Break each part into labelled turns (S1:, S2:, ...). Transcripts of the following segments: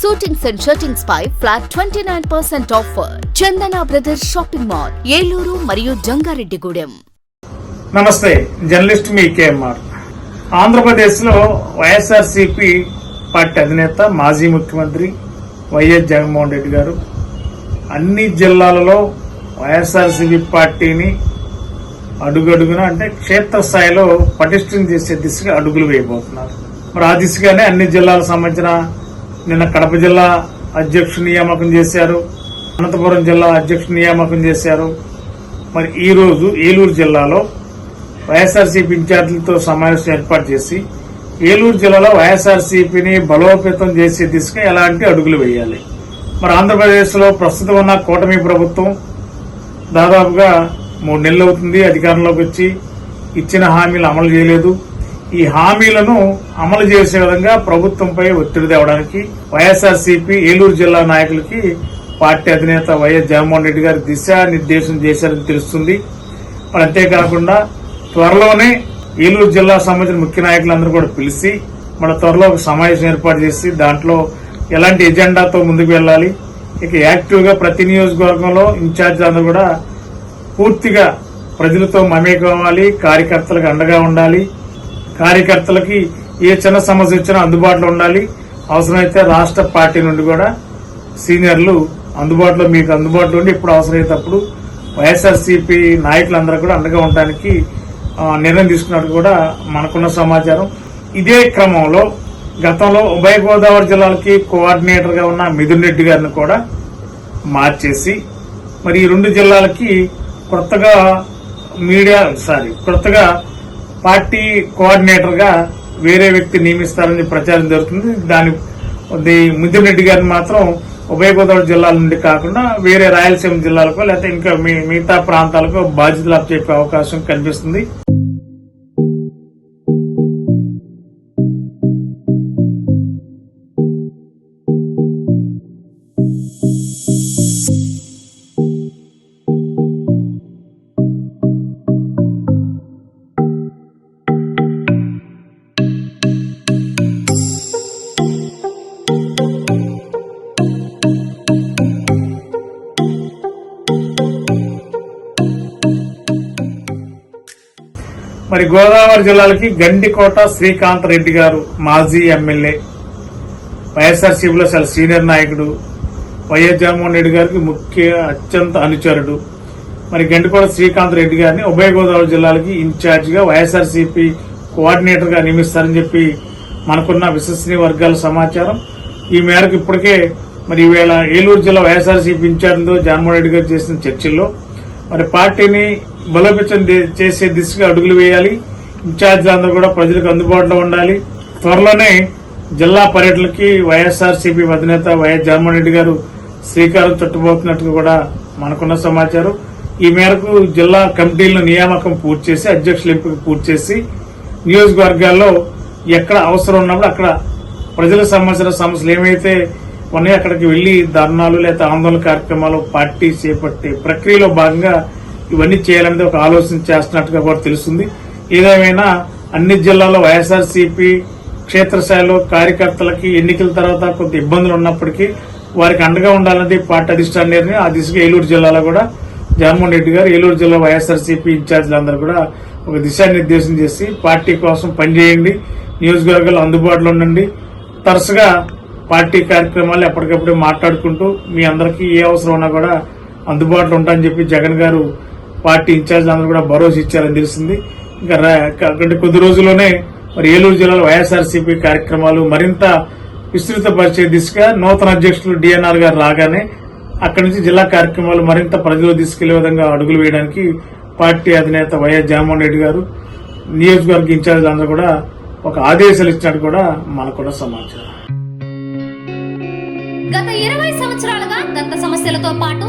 S1: suitings and shirtings pi flat twenty nine percent offer Chandana Brothers shopping mall Eluru మరియు జంగారెడ్డిగూడెం
S2: నమస్తే journalist మీ KMR. ఆంధ్రప్రదేశ్లో YSRCP party అధినేత మాజీ ముఖ్యమంత్రి వైఎస్ జగన్మోహన్ రెడ్డి గారు అన్ని జిల్లాలలో వైఎస్ఆర్సీపీ పార్టీని అడుగడుగున అంటే క్షేత్రస్థాయిలో పటిష్టం చేసే దిశగా అడుగులు వేయబోతున్నారు. మరి ఆ దిశగానే అన్ని జిల్లాలకు సంబంధించిన నిన్న కడప జిల్లా అధ్యక్షుడు నియామకం చేశారు. అనంతపురం జిల్లా అధ్యక్షుడు నియామకం చేశారు. మరి ఈరోజు ఏలూరు జిల్లాలో వైఎస్ఆర్సీపీ ఇన్ఛార్జీలతో సమావేశం ఏర్పాటు చేసి ఏలూరు జిల్లాలో వైఎస్ఆర్సీపీని బలోపేతం చేసే దిశగా ఎలాంటి అడుగులు వేయాలి? మరి ఆంధ్రప్రదేశ్లో ప్రస్తుతం ఉన్న కూటమి ప్రభుత్వం దాదాపుగా మూడు నెలలు అవుతుంది అధికారంలోకి వచ్చి ఇచ్చిన హామీలు అమలు చేయలేదు. ఈ హామీలను అమలు చేసే విధంగా ప్రభుత్వంపై ఒత్తిడి తేవడానికి వైఎస్ఆర్సీపీ ఏలూరు జిల్లా నాయకులకి పార్టీ అధినేత వైఎస్ జగన్మోహన్ రెడ్డి గారు దిశానిర్దేశం చేశారని తెలుస్తుంది. మరి అంతేకాకుండా త్వరలోనే ఏలూరు జిల్లా సంబంధించిన ముఖ్య నాయకులందరూ కూడా పిలిచి మన త్వరలో ఒక సమావేశం ఏర్పాటు చేసి దాంట్లో ఎలాంటి ఎజెండాతో ముందుకు వెళ్ళాలి. ఇక యాక్టివ్గా ప్రతి నియోజకవర్గంలో ఇన్ఛార్జ్ అందరూ కూడా పూర్తిగా ప్రజలతో మమేకం అవ్వాలి కార్యకర్తలకు అండగా ఉండాలి. కార్యకర్తలకి ఏ చిన్న సమస్య వచ్చినా అందుబాటులో ఉండాలి. అవసరమైతే రాష్ట్ర పార్టీ నుండి కూడా సీనియర్లు అందుబాటులో మీకు అందుబాటులో ఉండి ఇప్పుడు అవసరమైనప్పుడు వైఎస్ఆర్సీపీ నాయకులందరూ కూడా అండగా ఉండడానికి నిర్ణయం తీసుకున్నట్టు కూడా మనకున్న సమాచారం. ఇదే క్రమంలో గతంలో ఉభయ గోదావరి జిల్లాలకి కోఆర్డినేటర్గా ఉన్న మిథున్ రెడ్డి గారిని కూడా మార్చేసి మరి ఈ రెండు జిల్లాలకి కొత్తగా మీడియా సారీ కొత్తగా పార్టీ కోఆర్డినేటర్గా వేరే వ్యక్తి నియమిస్తారని ప్రచారం జరుగుతుంది. దాని అది రెడ్డి గారిని మాత్రం ఉభయ గోదావరి జిల్లాల నుండి కాకుండా వేరే రాయలసీమ జిల్లాలకు లేకపోతే ఇంకా మీ- మిగతా ప్రాంతాలకు బాధ్యతలు అప్పచెప్పే అవకాశం కనిపిస్తుంది. మరి గోదావరి జిల్లాలకి గండికోట శ్రీకాంత్ రెడ్డి గారు మాజీ ఎమ్మెల్యే. వైఎస్ఆర్సీపీలో చాలా సీనియర్ నాయకుడు. వైఎస్ జగన్మోహన్ రెడ్డి గారికి ముఖ్య అత్యంత అనుచరుడు. మరి గండికోట శ్రీకాంత్ రెడ్డి గారిని ఉభయ గోదావరి జిల్లాలకి ఇన్ఛార్జిగా వైఎస్ఆర్సీపీ కోఆర్డినేటర్గా నియమిస్తారని చెప్పి మనకున్న విశ్వసనీయ వర్గాల సమాచారం. ఈ మేరకు ఇప్పటికే మరి ఈవేళ ఏలూరు జిల్లా వైఎస్ఆర్సీపీ ఇన్ఛార్జ్తో జగన్మోహన్ రెడ్డి గారు చేసిన చర్చల్లో మరి పార్టీని బలోపేతం దే- చేసే దిశగా అడుగులు వేయాలి. ఇన్ఛార్జ్ అందరూ కూడా ప్రజలకు అందుబాటులో ఉండాలి. త్వరలోనే జిల్లా పర్యటనకి వైఎస్ఆర్సీపీ అధినేత వైఎస్ జగన్మోహన్ రెడ్డి గారు శ్రీకారం చుట్టబోతున్నట్టు కూడా మనకున్న సమాచారం. ఈ మేరకు జిల్లా కమిటీలను నియామకం పూర్తి చేసి అధ్యక్షుల ఎంపిక పూర్తి చేసి నియోజకవర్గాల్లో ఎక్కడ అవసరం ఉన్నప్పుడు అక్కడ ప్రజలకు సంబంధించిన సమస్యలు ఏమైతే ఉన్నాయో అక్కడికి వెళ్ళి ధర్నాలు లేదా ఆందోళన కార్యక్రమాలు పార్టీ చేపట్టే ప్రక్రియలో భాగంగా ఇవన్నీ చేయాలనేది ఒక ఆలోచన చేస్తున్నట్టుగా కూడా తెలుస్తుంది. ఏదేమైనా అన్ని జిల్లాల్లో వైఎస్ఆర్సీపీ క్షేత్రస్థాయిలో కార్యకర్తలకి ఎన్నికల తర్వాత కొంత ఇబ్బందులు ఉన్నప్పటికీ వారికి అండగా ఉండాలన్నది పార్టీ అధిష్టాన నిర్ణయం. ఆ దిశగా ఏలూరు జిల్లాలో కూడా జగన్మోహన్ రెడ్డి గారు ఏలూరు జిల్లా వైఎస్ఆర్సీపీ ఇన్ఛార్జీలందరూ కూడా ఒక దిశానిర్దేశం చేసి పార్టీ కోసం పనిచేయండి నియోజకవర్గాలు అందుబాటులో ఉండండి. తరచుగా పార్టీ కార్యక్రమాలు ఎప్పటికప్పుడు మాట్లాడుకుంటూ మీ అందరికీ ఏ అవసరం ఉన్నా కూడా అందుబాటులో ఉంటాయని చెప్పి జగన్ గారు పార్టీ ఇన్ఛార్జ్ అందరూ కూడా భరోసా ఇచ్చారని తెలిసింది ఇంకా అంటే కొద్ది రోజుల్లోనే మరి ఏలూరు జిల్లాలో వైఎస్ఆర్సీపీ కార్యక్రమాలు మరింత విస్తృతపరిచే దిశగా నూతన అధ్యక్షులు డిఎన్ఆర్ గారు రాగానే అక్కడి నుంచి జిల్లా కార్యక్రమాలు మరింత ప్రజలు తీసుకెళ్ళే విధంగా అడుగులు వేయడానికి పార్టీ అధినేత వైఎస్ జగన్మోహన్ రెడ్డి గారు నియోజకవర్గ ఇన్ఛార్జ్ అందరూ కూడా ఒక ఆదేశాలు ఇచ్చినట్టు కూడా మనకు కూడా సమాచారం.
S3: గత ఇరవై సంవత్సరాలుగా దంత సమస్యలతో పాటు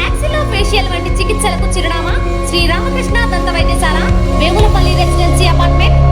S3: యాక్సిలో ఫేషియల్ వంటి చికిత్సలకు చిరునామా శ్రీ రామకృష్ణ దంత వైద్యశాల వేములపల్లి రెసిడెన్సీ అపార్ట్మెంట్.